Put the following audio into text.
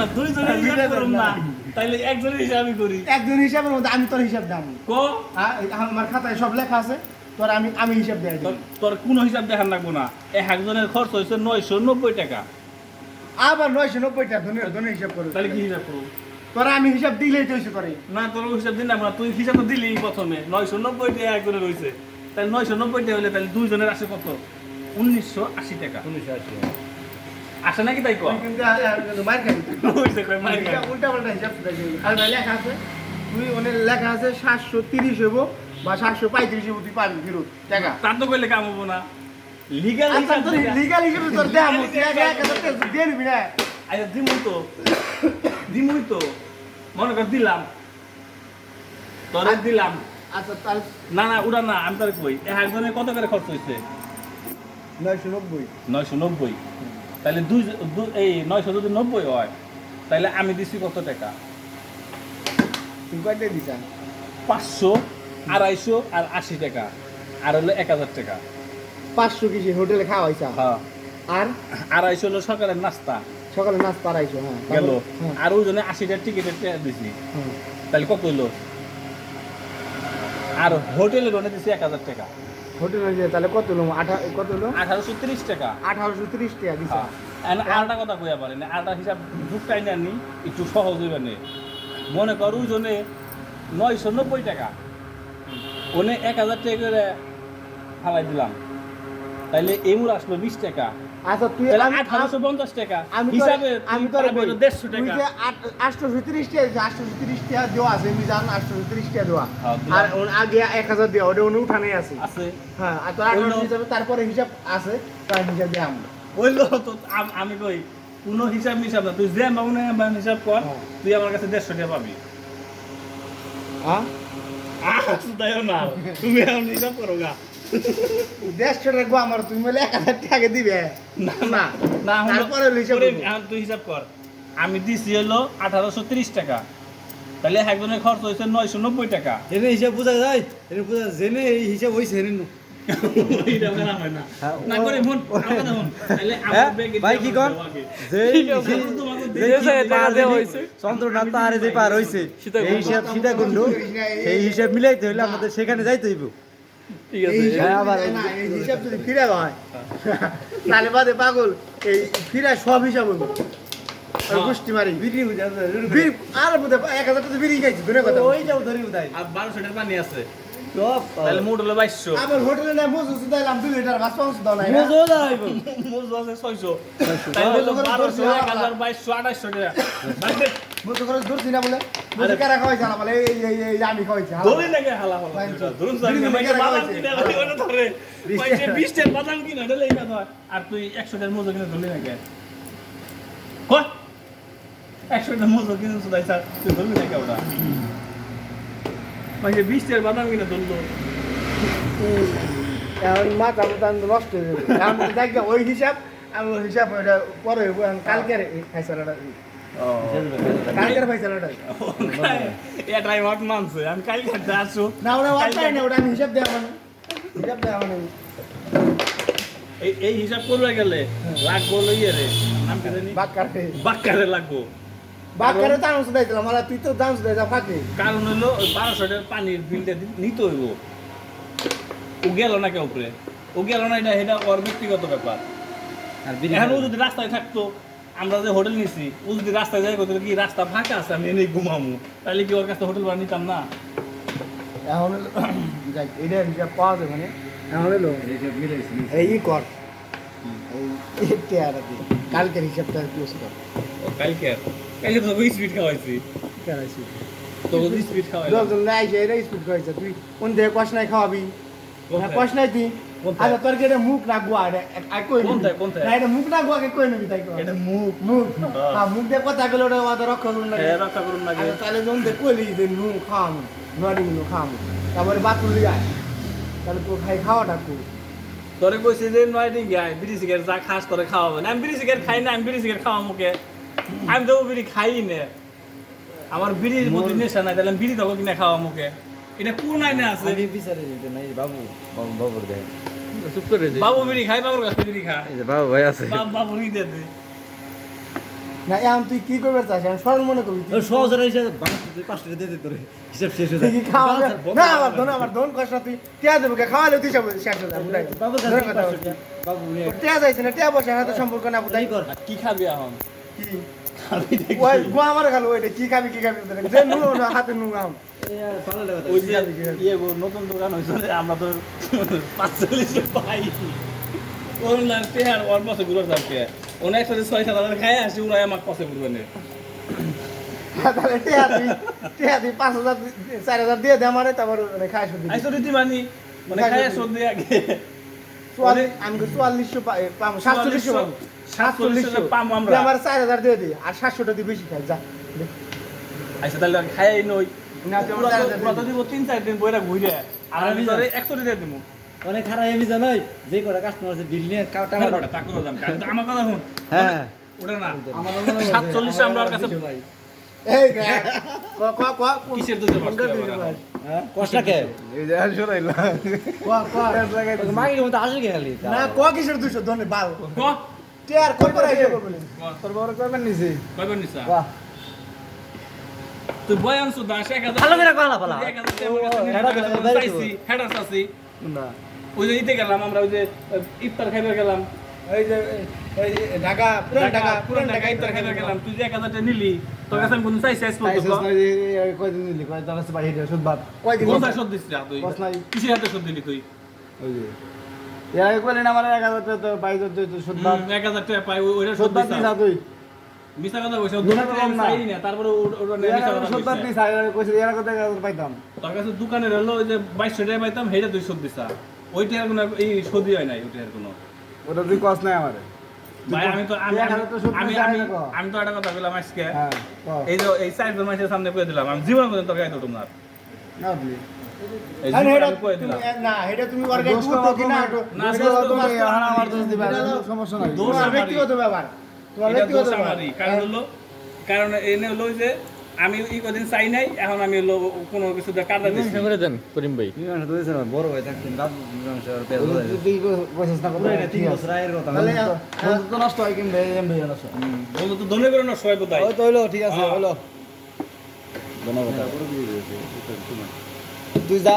না হিসাব তাইলে একজনের হিসাব আমি করি। একজন হিসাবের মধ্যে আমি তোর হিসাব দাম কো? আমার খাতায় সব লেখা আছে তোর আমি আমি হিসাব দেয় তোর- তোর কোনো হিসাব দেখার লাগবো না। এক একজনের খরচ হয়েছে নয়শো নব্বই টাকা। আবার নয়শো নব্বইটা ধনের ধনের হিসাব করে তাহলে কি হিসাব করব? তোরা আমি হিসাব দিলেই তো করে না তোর হিসাব দিন না তুই হিসাব তো দিলি প্রথমে। নয়শো নব্বই টাকা একজনের রয়েছে তাহলে নয়শো নব্বই টাকা হলে তাহলে দুইজনের আসে কত? উনিশশো আশি টাকা। আসে নাকি তাই কয়? কিন্তু মার খাই। উল্টা পাল্টা হিসাব আর লেখা আছে তুই অনেক লেখা আছে সাতশো তিরিশ হব বা সাতশো পঁয়ত্রিশ হব তুই পারবি ফেরত টাকা। তার তো কইলে কাম হব না। লিগাল আচ্ছা তোর লিগাল হিসেবে তোর দিয়ে নিবি আচ্ছা দিমুই তো। দিমুই তো। মনে কর দিলাম। তোরে দিলাম। আচ্ছা তাহলে না না ওটা না আমি তোর কই একজনের কত করে খরচ হয়েছে নয়শো নব্বই। নয়শো নব্বই। তাহলে দুই এই নয়শো যদি নব্বই হয় তাহলে আমি দিছি কত টাকা? তুই কয়টা দিছা? পাঁচশো আড়াইশো আর আশি টাকা। আর হলো এক হাজার টাকা। পাঁচশো কিসে হোটেলে খাওয়া হয়েছে হ্যাঁ। আর? আড়াইশো হলো সকালের নাস্তা। সকালে নাস্তা আড়াইশো হ্যাঁ। গেল। হ্যাঁ, আর ওই জন্য আশিটার টিকিটের টাকা দিছি। তাহলে কত হইল? আর হোটেলের ওনে দিছি এক হাজার টাকা। হোটেলে যায় তাহলে কত হলো? আঠা কত হলো? আঠারোশো তিরিশ টাকা। আঠারোশো তিরিশ টাকা দিছে। হ্যাঁ। আর আরেকটা কথা কইয়া পারে না আরেকটা হিসাব ঢুকটাই না নি একটু সহজ হইবে না। মনে কর জনে জন্য নয়শো নব্বই টাকা। ওনে এক হাজার টাকা করে ফালাই দিলাম। তাইলে এমুর আসলো বিশ টাকা। আচ্ছা তুই আমি- টাকা। হিসাবে আমি তুই টাকা। আটশোশো তিরিশ টাকা আটশোশো তিরিশ টাকা দেওয়া আছে মিজান টাকা দেওয়া। হ্যাঁ, আর আগে এক হাজার দেওয়া ওটা উনি উঠানে আছে। আছে। হ্যাঁ আর তোর হিসাবে তারপরে হিসাব আছে তার হিসাব দিয়ে আমরা। বলল তো আমি কই কোনো হিসাব হিসাব না। তুই যে বাবু না বাবু হিসাব কর হ্যাঁ। তুই আমার কাছে দেড়শো টাকা পাবি। হ্যাঁ? তাইও না। তুমি এখন হিসাব করো গা। দেড়শো টাকা আমার তুমি বলে এক হাজার টাকা দিবে। না না না হলো- তারপরে হলো তুই হিসাব কর। আমি দিছি হলো আঠারোশো তিরিশ টাকা। তাহলে একজনের খরচ হয়েছে নয়শো নব্বই টাকা। এনে হিসাব বোঝা যায় এনে বোঝা জেনে এই হিসাব এনে হয় না। হ্যাঁ, না ও- করে মন, আমার কথা শোন। তাহলে আমার হ্যাঁ, ব্যাগে ভাই দিয়ে কি আমার কর? দেওয়া আগে। যে তখন তোমাকে যে দেখি পার দেওয়া হইছে চন্দ্রনাথ পাহাড়ে যে পার হইছে এই হিসাব সীতাকুণ্ড সেই হিসাব মিলাইতে হইলে আমাদের সেখানে যাইতে হইব। ঠিক আছে হ্যাঁ, এই হিসাব যদি ফিরে হয় তাহলে বাদে পাগল এই ফিরে সব হিসাব হইব। গোষ্ঠী মারি। বিক্রি আর বোধ এক হাজার টাকা বিড়ি খাইছি ধরে কথা। ওইটাও ধরি উদাই আর বারোশো টাকা পানি আছে। তাহলে মোট হলো বাইশশো। আবার হোটেলে না মজু সুদা এলাম দুই লিটার মাছ পাঁচ দাও নাই? মজো যাইব মজু আছে ছয়শো। তাহলে হলো কত করে বারোশো ধরছি? এক হাজার বাইশশো আঠাশশো টাকা। দে। মজু করে ধরছি না বলে মজু কারা খাওয়াইছে না বলে এই এই এই আমি খাওয়াইছি। ধরে নাকি হালা হালা। ধরুন স্যার, মেরে বাইশে বাদাম। কিনে ওটা ধরে। টাকা। বিশ টাকার বাদাম কিনে ওটা লেগে ধর। আর তুই একশো টাকার মজু কিনে ধরলি নাকি কয়? একশো টাকার মজু কিনে শুধাই স্যার তুই ধরলি নাকি ওটা বিশ টাকার বাদাম কিনে ধরলো এখন মাথা মাথা নষ্ট হয়ে যাবে এখন দেখ ওই হিসাব আমি হিসাব ওটা পরে হইবো, এখন আমি কাল খেতে আসো না না ওটা আমি হিসাব দেওয়া মানে। হিসাব দেওয়া মানে এই এই হিসাব করবে গেলে লাগবো লইয়ে রে নাম কি জানি? বাক্কারে। বাক্কারে লাগবো। বাক্কারে দাম শুধাইছিলাম আমার তুই তো দাম শুধাইছা ফাঁকি। কারণ হলো বারোশো টাকার পানির বিলটা নিতে হইব। ও গেল না কেউ উপরে? ও গেল না এটা এটা ওর ব্যক্তিগত ব্যাপার। আর এখন যদি রাস্তায় থাকতো আমরা যে হোটেল নিছি ও যদি রাস্তায় যাই করতো কি রাস্তা ফাঁকা আছে? আমি এনেই ঘুমামু। তাহলে কি ওর কাছে হোটেল ভাড়া নিতাম না? এখন হলো এটা পাওয়া যাবে মানে এখন হলো এই কর। কালকের হিসাবটা ক্লোজ কর। কালকে আর। কালকে তো স্পিড খাওয়াইছি। তো স্পিড খাওয়াই। লোকজন নাই যে স্পিড খাইছে তুই কোন থেকে কষ নাই খাওয়াবি? কষ নাই তুই? আচ্ছা তোর কি এটা মুখ না গুয়া? এটা? না এটা মুখ না গুয়া কে কই নিবি তাই এটা মুখ মুখ। হ্যাঁ। হ্যাঁ মুখ দিয়ে কথা গেলে ওটা ওটা রক্ষা করুন না হ্যাঁ, রক্ষা করুন না আচ্ছা তাহলে যখন দেখ কইলি যে নুন খাওয়াম নড়ি নুন খাওয়াম তারপরে বাতুল যায় তাহলে তোর খাই খাওয়াটা কর তোরে কইছি যে গায় বিড়ি সিগারেট যা খাস করে খাওয়াবে। না আমি বিড়ি সিগারেট খাই না আমি বিড়ি সিগারেট খাওয়া মুখে আমি তো বিড়ি খাই না। আমার বিড়ির মধ্যে নেশা নাই তাহলে বিড়ি তখন কিনা খাওয়া মুখে এটা কোন আইনে আছে? বিচারে বাবু বাবু বাবুর দেয় চুপ করে দে। বাবু বিড়ি খাই বাবুর কাছে বিড়ি খা। এই যে বাবু ভাই আছে। বাবু বাবু ই দে দে। না এখন তুই কি করবে চাস? এখন স্মরণ মনে করবি তুই। সহজ হিসাবে তুই পাঁচটা দিয়ে দিতে হিসাব শেষ হয়ে খাওয়া যায় না আমার ধন আমার ধন কষ্ট তুই টিয়া দেবো কে? খাওয়ালে তুই সব শেষ হয়ে যাবে বাবু কথা। বাবু টিয়া যাইছে না টিয়া বসে হাতে সম্পর্ক না বুঝাই কর। কি খাবি এখন? কি? ওই গো আমার খালো ওইটা কি খাবি কি খাবি? যে নু না হাতে নু আম। ওই যে ইয়ে নতুন দোকান হয়েছে রে, আমরা তো পাঁচচল্লিশে পাই। অনলাইন পেয়ার ওর পাশে ঘুরে যাচ্ছে ওনে একসাথে ছয় সাত হাজার খাই আসি ওরা আমার পাশে ঘুরবে না। তাহলে টিয়া তুই টিয়া তুই পাঁচ হাজার চার হাজার দিয়ে দে আমারে তারপর মানে খাই শুধু আইসো রীতি মানি মানে খাই আসো দিয়ে আগে। আমি তো চুয়াল্লিশশো পা- পাবো সাতচল্লিশশো পাবো সাতচল্লিশশো পাবো আমরা। তুই আমার চার হাজার দিয়ে দিই আর সাতশোটা তুই বেশি খাই যা। আইসা তাহলে খাই নই তিন চার দিন বইরা ঘুরে। আর আমি। একশো দিয়ে দিব অনেক খারাপ এমনি জানোই যে করে কাস্টমার আছে বিল নিয়ে টাকা টাকা টাকা কিন্তু আমার কথা শুন। হ্যাঁ। ওটা না। আমার হয় সাতচল্লিশে আমরা কাছে কিসের? হ্যাঁ কিসের দুশো বাল ক টিয়ার কই করে আইতে বলবি তোর বড় করবেন নিছি কয়বার নিছা বাহ তুই বয়ান সুদা সে হাজার ভালো করে কলা ফলা কাছে। না। ওই যে ইতে গেলাম আমরা ওই যে ইফতার খাইতে গেলাম। এই যে ঢাকা পুরান ঢাকা পুরান ঢাকা ইফতার খাইতে গেলাম। তুই যে এক হাজার টাকা নিলি তোর কাছে আমি কোনো চাইছি আজ পর্যন্ত কয়দিন নিলি? কয় টাকা আছে বাহিরে সুদ বাদ। কয়দিন কোথায় শোধ দিছিস রা তুই। কিসের হাতে শোধ দিলি তুই? ওই যে। এর আগে কইলেন আমার এক হাজার টাকা তো বাইশ হাজার টাকা সুদ বাদ। হুম, এক হাজার টাকা পাই ওইটা সুদ দিছিস তুই। মিশা কথা কইছ দুটা দুটা আমি চাই না তারপরে ওটা নিয়ে কথা সুদ বাদ কইছে। নিছা এর এর কথা পাইতাম। তোর কাছে দোকানের হলো যে বাইশশো টাকা পাইতাম সেইটা তুই দিছা। ওইটা আর কোনো এই শোধই হয় নাই ওইটা আর কোনো। ওটা তুই কস নাই আমারে। ভাই আমি তো আমি আমি আমি? আমি তো একটা কথা বললাম আজকে। হ্যাঁ এই যে এই চারজন মানুষের সামনে কয়ে দিলাম আমি জীবন পর্যন্ত তোর গায়ে না না আমি তুমি- না না না। ব্যক্তিগত ব্যাপার। এটা দোষ আমারই কারণ হলো কারণ এনে হলো যে আমি এই কদিন চাই নাই এখন আমি হলো কোনো কিছু কাটা দিচ্ছি করে দেন করিম ভাই মীমাংসা তো বড় ভাই থাকতেন, বাপ মীমাংসা আর পেঁয়াজ বাজারে। পুরাই না, তিন বছর আগের কথা। তাহলে, তো- নষ্ট হয় কিংবা এম ভাই নষ্ট হয়। বন্ধু তো ধনে করে না সবাই বোধহয় ওই তো হইল, ঠিক আছে, হ্যাঁ। হইল। তুই যা